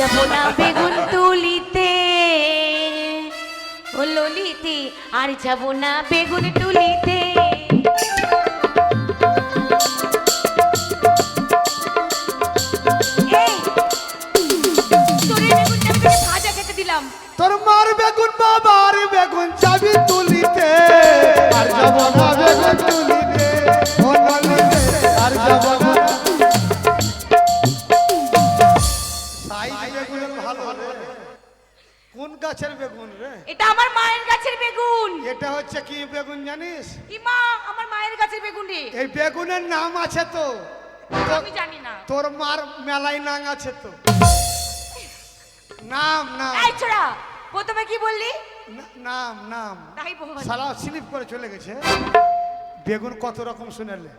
যাব না বেগুন তুলিতে। ও ললিতে আর যাব না বেগুন তুলিতে। তোর মার বেগুন বাবার বেগুন চাবি তুলিতে। আর যাব না বেগুন তুলিতে। কোন গাছের বেগুন রে। এটা আমার মায়ের গাছের বেগুন। এটা হচ্ছে কি বেগুন জানিস? কি মা আমার মায়ের গাছের বেগুন রে এই বেগুনের নাম আছে তো। আমি জানি না। তোর মার মেলায় নাম আছে তো। নাম নাম। এই ছোড়া প্রথমে কি বললি? নাম নাম। তাই বল। সারা স্লিপ করে চলে গেছে। বেগুন কত রকম শুনেলে?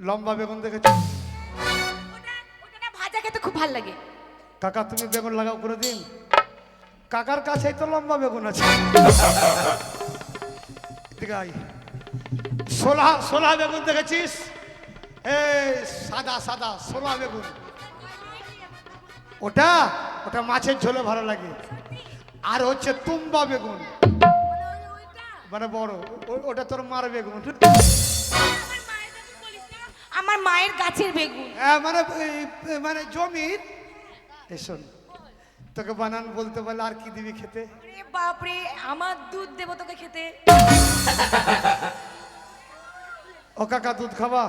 লম্বা বেগুন দেখেছ? ওটা ওটা ভাজা খেতে খুব ভালো লাগে। কাকা তুমি বেগুন লাগাও করে দিন। কাকার কাছেই তো লম্বা বেগুন আছে। সোলা সোলা বেগুন দেখেছিস? এই সাদা সাদা সোলা বেগুন। ওটা? ওটা মাছের ঝোলে ভালো লাগে। আর হচ্ছে তুম্বা বেগুন। মানে বড়। ওটা তোর মার বেগুন। আমার মায়ের গাছের বেগুন। হ্যাঁ, মানে মানে জমির। শোন। তোকে বানান বলতে পারলে আর কি দিবি খেতে? আরে বাপরে আমার দুধ দেবো তোকে খেতে। ও কাকা দুধ খাবা?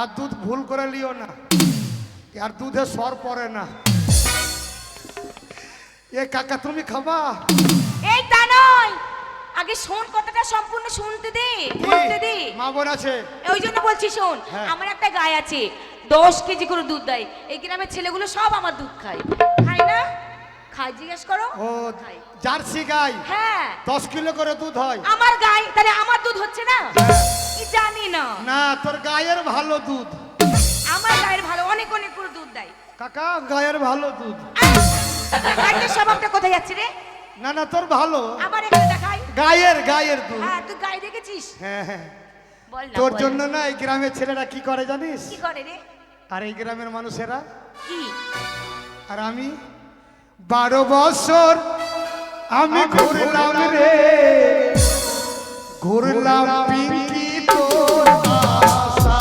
আর দুধ ভুল করে লিও না। আর দুধে সর পড়ে না। এ কাকা তুমি খাবা? এই তা নয়। আগে শোন কথাটা সম্পূর্ণ শুনতে দে বলতে দে। মা বোন আছে। ওই জন্য বলছি শোন হ্যাঁ। আমার একটা গায়ে আছে। দশ কেজি করে দুধ দেয়। এই গ্রামের ছেলেগুলো সব আমার দুধ খায়। খায় না? খায় জিজ্ঞেস করো? ও। জার্সি গাই? হ্যাঁ। দশ কিলো করে দুধ হয়। আমার গাই তাহলে আমার দুধ হচ্ছে না? হ্যাঁ। কি জানি না। না তোর গায়ের ভালো দুধ। আমার গায়ের ভালো অনেক অনেক করে দুধ দেয়। কাকা গায়ের ভালো দুধ। গায়ের স্বভাবটা কোথায় যাচ্ছে রে? না না তোর ভালো। আবার এখানে দেখাই। গায়ের গায়ের দুধ। হ্যাঁ তুই গায়ে দেখেছিস? হ্যাঁ হ্যাঁ। বল তোর জন্য। না এই গ্রামের ছেলেরা কি করে জানিস? কি করে রে? আর এই গ্রামের মানুষেরা? কি? আর আমি? বারো বছর আমি ঘুরলাম রে। ঘুরলাম পিঙ্কি তোর আশা।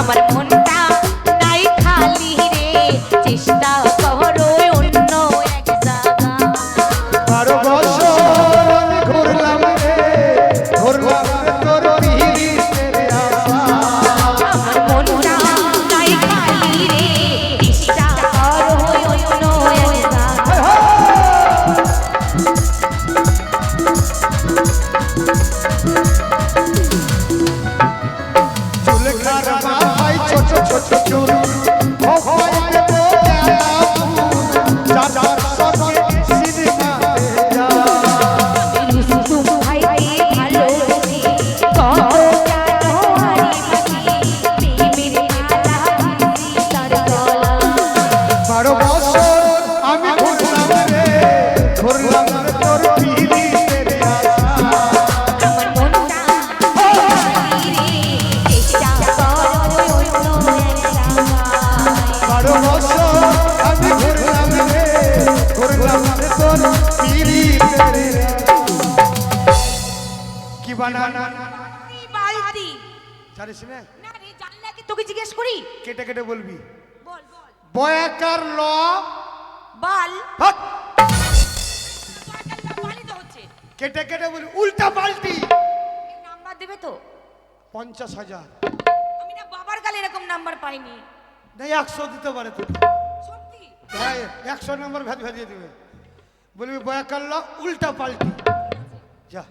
আমার মনটা তাই খালি রে। চেষ্টা কি বানানা? বালতি? জানিস না? না রে জানলে কি তোকে জিজ্ঞেস করি? কেটে কেটে বলবি। বল বল। বয়াকার ল। বাল। হচ্ছে। কেটে কেটে বলি উল্টা পাল্টি নাম্বার দেবে তো। পঞ্চাশ হাজার। আমি না বাবার কালে এরকম নাম্বার পাইনি। নেই একশো দিতে পারে তো সত্যি? হ্যাঁ একশো নম্বর ভেদ ভেদিয়ে দেবে। বলবি বয়াকার ল উল্টা পাল্টি যা।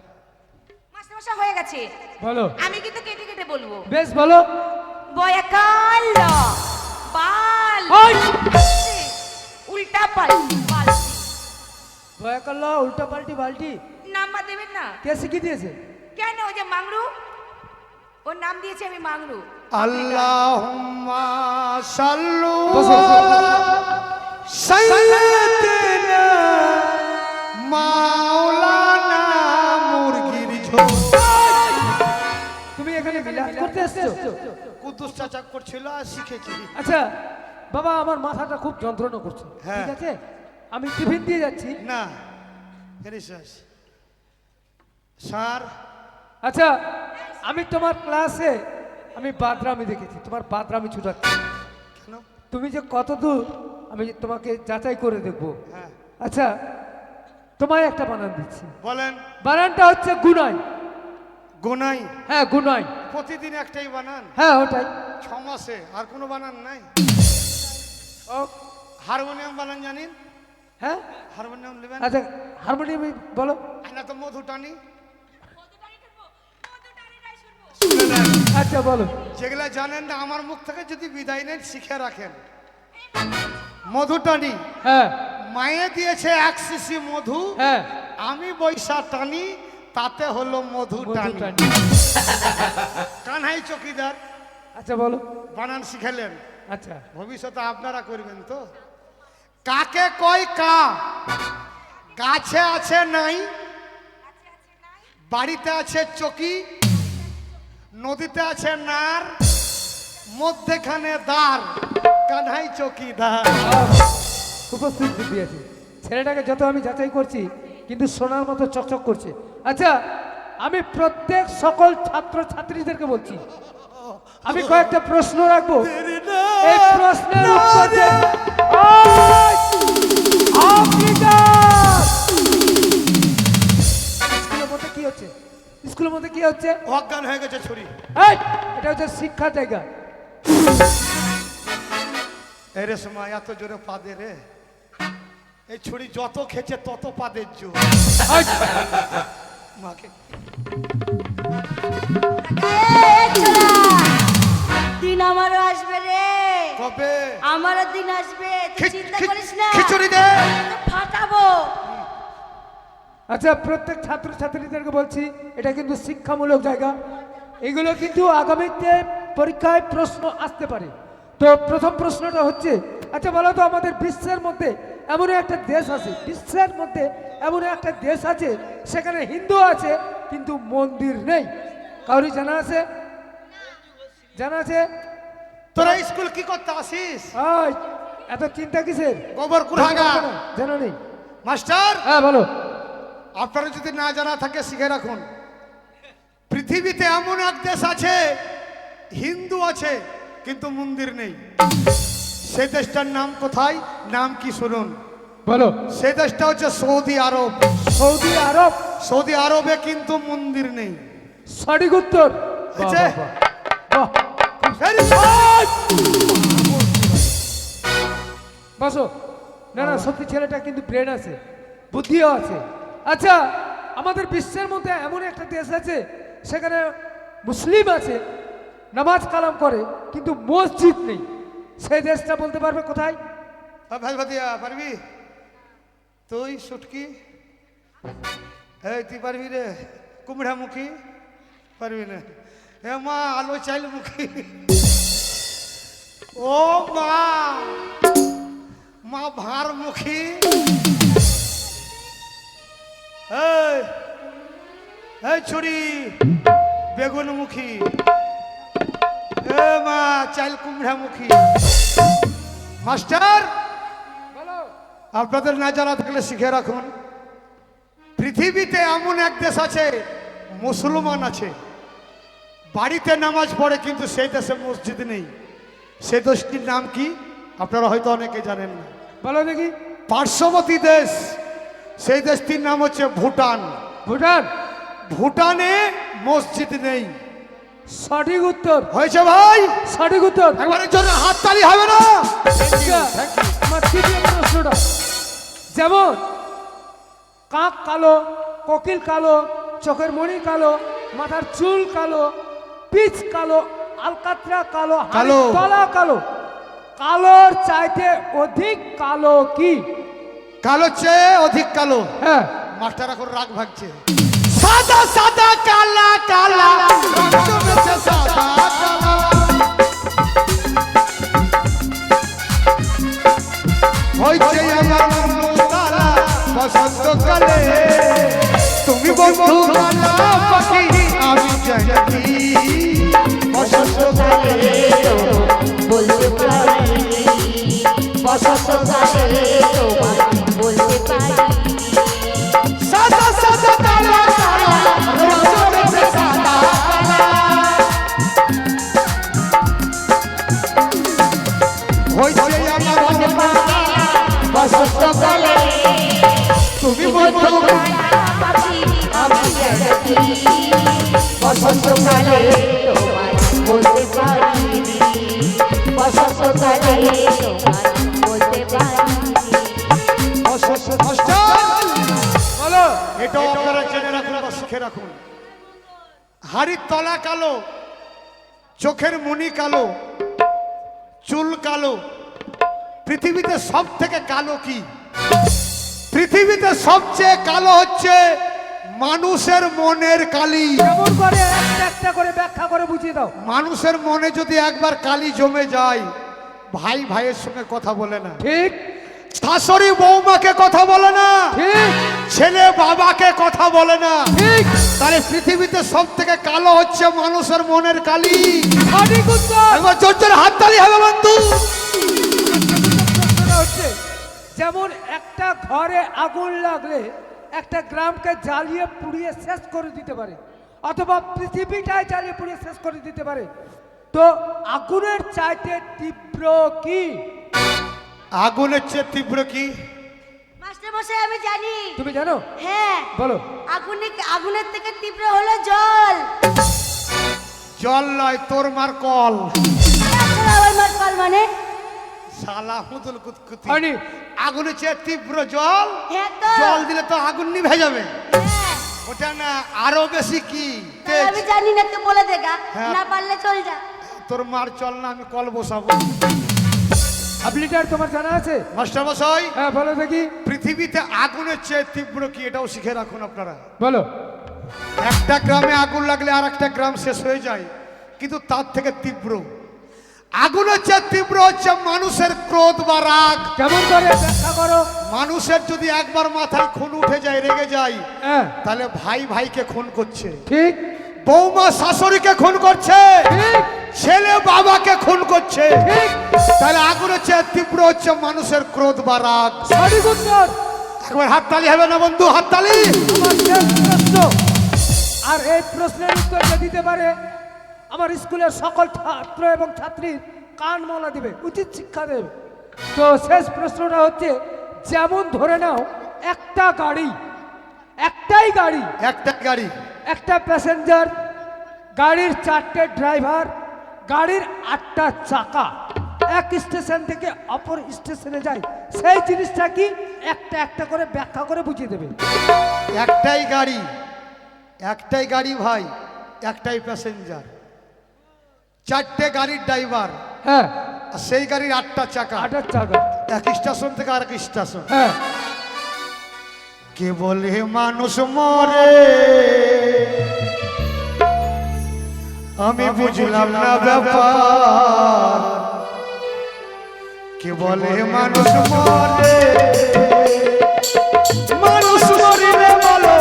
মশা হয়ে গেছে। বলো। আমি কিন্তু কেটে কেটে বলব। বেশ বলো। বয়াকাল। বাল! উল্টা পাল বাল দয়া করল উল্টা পাল্টি বাল্টি নাম্বার দেবেন না। কে শিখিয়ে দিয়েছে? কেন? ওই যে মাংরু। ওর নাম দিয়েছে আমি মাংরু। আল্লাহুম্মা সাল্লু। আলা সাইয়্যিদিনা মাওলানা এসছো? কুদ্দুস চাচা করছিল আর শিখেছি। আচ্ছা বাবা আমার মাথাটা খুব যন্ত্রণা করছে। হ্যাঁ। ঠিক আছে? আমি টিফিন দিয়ে যাচ্ছি। না স্যার? আচ্ছা আমি তোমার ক্লাসে আমি বাদরামি দেখেছি। তোমার বাদরামি ছুটাচ্ছি। কেন? তুমি যে কত দূর আমি তোমাকে যাচাই করে দেখব। হ্যাঁ। আচ্ছা তোমায় একটা বানান দিচ্ছি। বলেন। বানানটা হচ্ছে গুনাই গোনাই। হ্যাঁ গুনাই। প্রতিদিন একটাই বানান। হ্যাঁ ওটাই। ছ মাসে আর কোনো বানান নাই। ও। হারমোনিয়াম বানান জানেন? হ্যাঁ? হারমোনিয়াম নেবেন? আচ্ছা হারমোনিয়াম বলো। না তো মধু টানি। আচ্ছা বলো। যেগুলা জানেন না আমার মুখ থেকে যদি বিদায় নেন শিখে রাখেন। মধু টানি। হ্যাঁ। মায়ে দিয়েছে এক শিশি মধু। হ্যাঁ। আমি বৈশা টানি। তাতে হলো মধু। কানহাই চকিদার। আচ্ছা বলো। বানান শিখালেন। আচ্ছা। ভবিষ্যতে আপনারা করবেন তো। কাকে কয় কা? গাছে আছে নাই? বাড়িতে আছে চকি? নদীতে আছে নার? মধ্যেখানে দার কানহাই চকিদার। উপস্থিত দিয়েছে ছেলেটাকে যত আমি যাচাই করছি কিন্তু সোনার মতো চকচক করছে। আচ্ছা আমি প্রত্যেক সকল ছাত্র ছাত্রীদেরকে বলছি আমি কয়েকটা প্রশ্ন রাখব। এই প্রশ্নের উত্তর দে কি হচ্ছে? স্কুলের মধ্যে কি হচ্ছে? অজ্ঞান হয়ে গেছে ছুরি! এটা হচ্ছে শিক্ষা জায়গা। এই রে সময় এত জোরে পাদে রে। এই ছুরি যত খেছে তত পাদের জোর। এই! মাকে দিন আমারও আসবে রে। কবে? আমারও দিন আসবে চিন্তা করিস না। খিচুড়ি দে। ফাটাবো। আচ্ছা প্রত্যেক ছাত্র ছাত্রীদেরকে বলছি এটা কিন্তু শিক্ষামূলক জায়গা। এগুলো কিন্তু আগামীতে পরীক্ষায় প্রশ্ন আসতে পারে। তো প্রথম প্রশ্নটা হচ্ছে আচ্ছা বলো তো আমাদের বিশ্বের মধ্যে এমন একটা দেশ আছে বিশ্বের মধ্যে এমন একটা দেশ আছে সেখানে হিন্দু আছে কিন্তু মন্দির নেই। কাউরি জানা আছে? জানা আছে? তোরা স্কুল কি করতে আসিস? এত চিন্তা কিসের? গোবর কুড়াগা জানা নেই। মাস্টার? হ্যাঁ বলো। আপনারা যদি না জানা থাকে শিখে রাখুন। পৃথিবীতে এমন এক দেশ আছে হিন্দু আছে কিন্তু মন্দির নেই। সেই দেশটার নাম কোথায়? নাম কি শুনুন। বলো। সেই দেশটা হচ্ছে সৌদি আরব। সৌদি আরব? সৌদি আরবে কিন্তু মন্দির নেই। সঠিক উত্তর! বসো। না না সত্যি ছেলেটা কিন্তু ব্রেন আছে বুদ্ধিও আছে। আচ্ছা আমাদের বিশ্বের মধ্যে এমন একটা দেশ আছে সেখানে মুসলিম আছে নামাজ কালাম করে কিন্তু মসজিদ নেই। সেই দেশটা বলতে পারবে কোথায়? ভাদিয়া পারবি? তুই সুটকি? এই, তুই পারবি রে? কুমড়া মুখী পারবি না? এ মা, আলো চাইল মুখী ও মা! মা ভার মুখী এই ছুরি বেগুন মুখী এ মা চাইল কুমড়া মুখী। মাস্টার বলো। আপনাদের না জানা থাকলে শিখে রাখুন। পৃথিবীতে এমন এক দেশ আছে মুসলমান আছে। বাড়িতে নামাজ পড়ে কিন্তু সেই দেশে মসজিদ নেই। সেই দেশটির নাম কি? আপনারা হয়তো অনেকে জানেন না। বলো দেখি। পার্শ্ববর্তী দেশ সেই দেশটির নাম হচ্ছে ভুটান। ভুটান? ভুটানে মসজিদ নেই। সঠিক উত্তর। হয়েছে ভাই। সঠিক উত্তর। একবারের জন্য হাততালি হবে না। আমার তৃতীয় প্রশ্নটা। যেমন কাক কালো কোকিল কালো চোখের মণি কালো মাথার চুল কালো পিচ কালো আলকাতরা কালো কালো। তলা কালো। কালোর চাইতে অধিক কালো কি? কালো চেয়ে অধিক কালো। হ্যাঁ। মাস্টার এখন রাগ ভাগছে সাদা সাদা কালা কালা। সাদা কালা হইছে আমার বসন্তকালে তুমি বন্ধু কালা পাখি আমি জানি। বসন্তকালে বলতে পারি। বসন্তকালে এটাও আপনারা জেনে রাখুন বা শিখে রাখুন। হাড়ির তলা কালো চোখের মনি কালো চুল কালো। পৃথিবীতে সব থেকে কালো কি? পৃথিবীতে সবচেয়ে কালো হচ্ছে মানুষের মনের কালি। কেমন করে একটা একটা করে ব্যাখ্যা করে বুঝিয়ে দাও। মানুষের মনে যদি একবার কালি জমে যায় ভাই ভাইয়ের সঙ্গে কথা বলে না। ঠিক। শাশুড়ি বৌমাকে কথা বলে না। ঠিক। ছেলে বাবাকে কথা বলে না। ঠিক। তাহলে পৃথিবীতে সব থেকে কালো হচ্ছে মানুষের মনের কালি। একবার জোর জোরে হাততালি হবে বন্ধু। হচ্ছে যেমন একটা ঘরে আগুন লাগলে একটা গ্রামকে জ্বালিয়ে পুড়িয়ে শেষ করে দিতে পারে অথবা পৃথিবীটাই জ্বালিয়ে পুড়িয়ে শেষ করে দিতে পারে। তো আগুনের চাইতে তীব্র কি? আগুনের চেয়ে তীব্র কি? মাস্টার মশাই আমি জানি। তুমি জানো? হ্যাঁ। বলো। আগুনে আগুনের থেকে তীব্র হলো জল। জল নয় তোর মার কল। আবার মার কল মানে? শালা হুদুল কুতকুতি। হয়নি। আগুনের চেয়ে তীব্র জল? হ্যাঁ তো। জল দিলে তো আগুন নিভে যাবে হ্যাঁ, ওটা না আরও বেশি কি? আমি জানি না তো বলে দেখা হ্যাঁ। না পারলে চল যা। তোর মার চল না আমি কল বসাবো। লিটার তোমার জানা আছে? মাস্টার মশাই হ্যাঁ বলো দেখি। পৃথিবীতে আগুনের চেয়ে তীব্র কি এটাও শিখে রাখুন আপনারা। বলো। একটা গ্রামে আগুন লাগলে আর একটা গ্রাম শেষ হয়ে যায় কিন্তু তার থেকে তীব্র। আগুনের চেয়ে তীব্র হচ্ছে মানুষের ক্রোধ বা রাগ। কেমন করে ব্যাখ্যা করো? মানুষের যদি একবার মাথায় খুন উঠে যায় রেগে যায় হ্যাঁ। তাহলে ভাই ভাইকে খুন করছে। ঠিক। বৌমা শাশুড়িকে খুন করছে। ঠিক। ছেলে বাবাকে খুন করছে। তাহলে আগুনের চেয়ে তীব্র হচ্ছে মানুষের ক্রোধ বা রাগ। সঠিক উত্তর একবার হাততালি হবে না বন্ধু হাততালি। আর এই প্রশ্নের উত্তর যে দিতে পারে? আমার স্কুলের সকল ছাত্র এবং ছাত্রীর কান মালা দেবে উচিত শিক্ষা দেবে। তো শেষ প্রশ্নটা হচ্ছে যেমন ধরে নাও একটা গাড়ি একটাই গাড়ি একটা গাড়ি। একটা প্যাসেঞ্জার গাড়ির চারটে ড্রাইভার গাড়ির আটটা চাকা এক স্টেশন থেকে অপর স্টেশনে যায়। সেই জিনিসটা কি? একটা একটা করে ব্যাখ্যা করে বুঝিয়ে দেবে। একটাই গাড়ি একটাই গাড়ি ভাই একটাই প্যাসেঞ্জার চারটে গাড়ির ড্রাইভার হ্যাঁ। আর সেই গাড়ির আটটা চাকা। আটার চাকা। এক স্টেশন থেকে আরেক স্টেশন হ্যাঁ। কে বলে মানুষ মরে। আমি বুঝলাম না ব্যাপার। কে বলে মানুষ মরে? মানুষ মরিলে বলো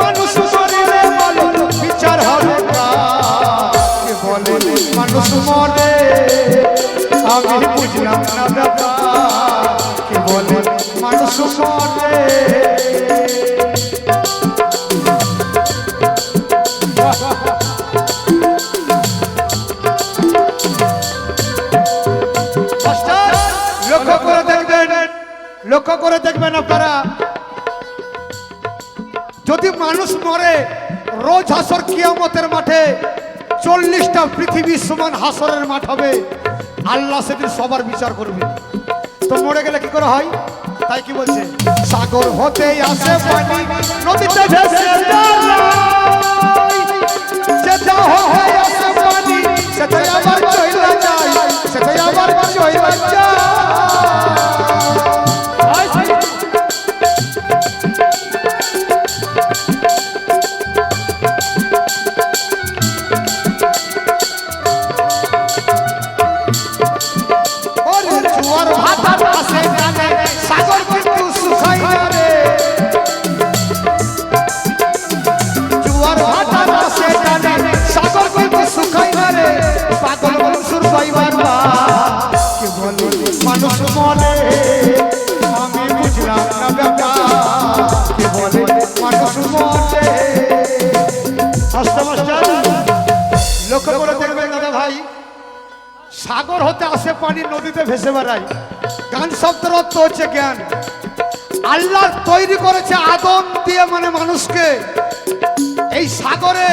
মানুষ মরিলে বলো বিচার হবে? কে বলে মানুষ মরে? আমি বুঝলাম না ব্যাপার। কে বলে মানুষ মরে? মরে রোজ হাসর কিয়ামতের মাঠে চল্লিশটা পৃথিবীর সমান হাসরের মাঠ হবে। আল্লাহ সেদিন সবার বিচার করবে। তো মরে গেলে কি করে হয়? তাই কি বলছে? সাগর হতে আসে নদীতে ভেসে লক্ষ্য করে দাদা ভাই, সাগর হতে আসে পানি, নদীতে ভেসে বেড়ায়। গান শব্দের অর্থ হচ্ছে জ্ঞান। আল্লাহ তৈরি করেছে আদম দিয়ে মানে মানুষকে। এই সাগরে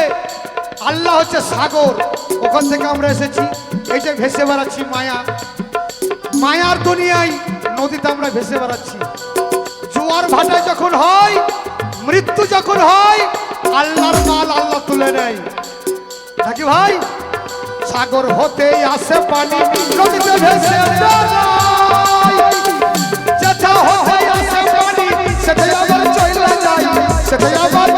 আল্লাহ হচ্ছে সাগর। ওখান থেকে আমরা এসেছি। এই যে ভেসে বেড়াচ্ছি মায়া। মায়ার দুনিয়ায় নদীতে আমরা ভেসে বেড়াচ্ছি। জোয়ার ভাটা যখন হয়, মৃত্যু যখন হয় আল্লাহর মাল আল্লাহ তুলে নেয় নাকি ভাই সাগর হতে আসে পানি, নদীতে ভেসে। যেথা হতে আসে পানি সেটাই আবার চলে যায় সেটাই আবার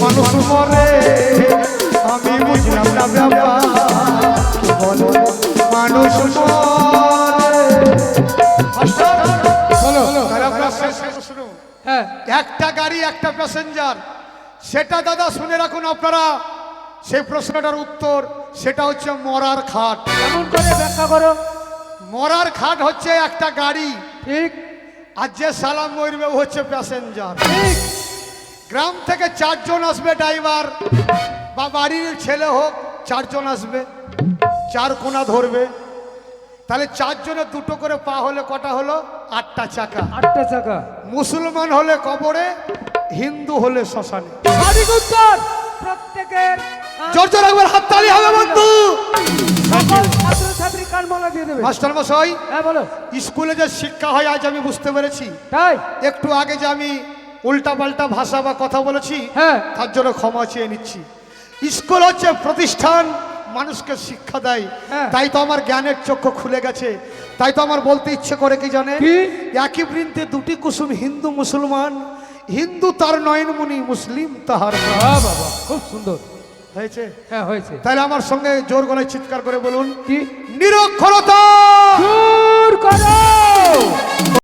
মানুষ মরে আমি বুঝলাম না ব্যাপার। মানুষ হ্যাঁ। একটা গাড়ি একটা প্যাসেঞ্জার সেটা দাদা শুনে রাখুন আপনারা। সেই প্রশ্নটার উত্তর সেটা হচ্ছে মরার খাট। কেমন করে ব্যাখ্যা করো? মরার খাট হচ্ছে একটা গাড়ি। ঠিক। আর যে সালাম মরবে হচ্ছে প্যাসেঞ্জার ঠিক। গ্রাম থেকে চারজন আসবে ড্রাইভার বা বাড়ির ছেলে হোক চারজন আসবে চার কোনা ধরবে। তাহলে চারজনের দুটো করে পা হলে কটা হলো? আটটা চাকা। আটটা চাকা। মুসলমান হলে কবরে হিন্দু হলে শ্মশানে। সঠিক উত্তর। প্রত্যেকের জোর হবে বন্ধু। মাস্টার মশাই হ্যাঁ বলো। স্কুলে যে শিক্ষা হয় আজ আমি বুঝতে পেরেছি। তাই? একটু আগে যে আমি উল্টা পাল্টা ভাষা বা কথা বলেছি হ্যাঁ। তার জন্য ক্ষমা চেয়ে নিচ্ছি। স্কুল হচ্ছে প্রতিষ্ঠান মানুষকে শিক্ষা দেয়। হ্যাঁ। তাই তো আমার জ্ঞানের চক্ষু খুলে গেছে। তাই তো আমার বলতে ইচ্ছে করে কি জানে? একই বৃন্তে দুটি কুসুম হিন্দু মুসলমান। হিন্দু তার নয়নমণি মুসলিম তাহার। বাবা খুব সুন্দর। হয়েছে? হ্যাঁ হয়েছে। তাহলে আমার সঙ্গে জোর গলায় চিৎকার করে বলুন। কি? নিরক্ষরতা!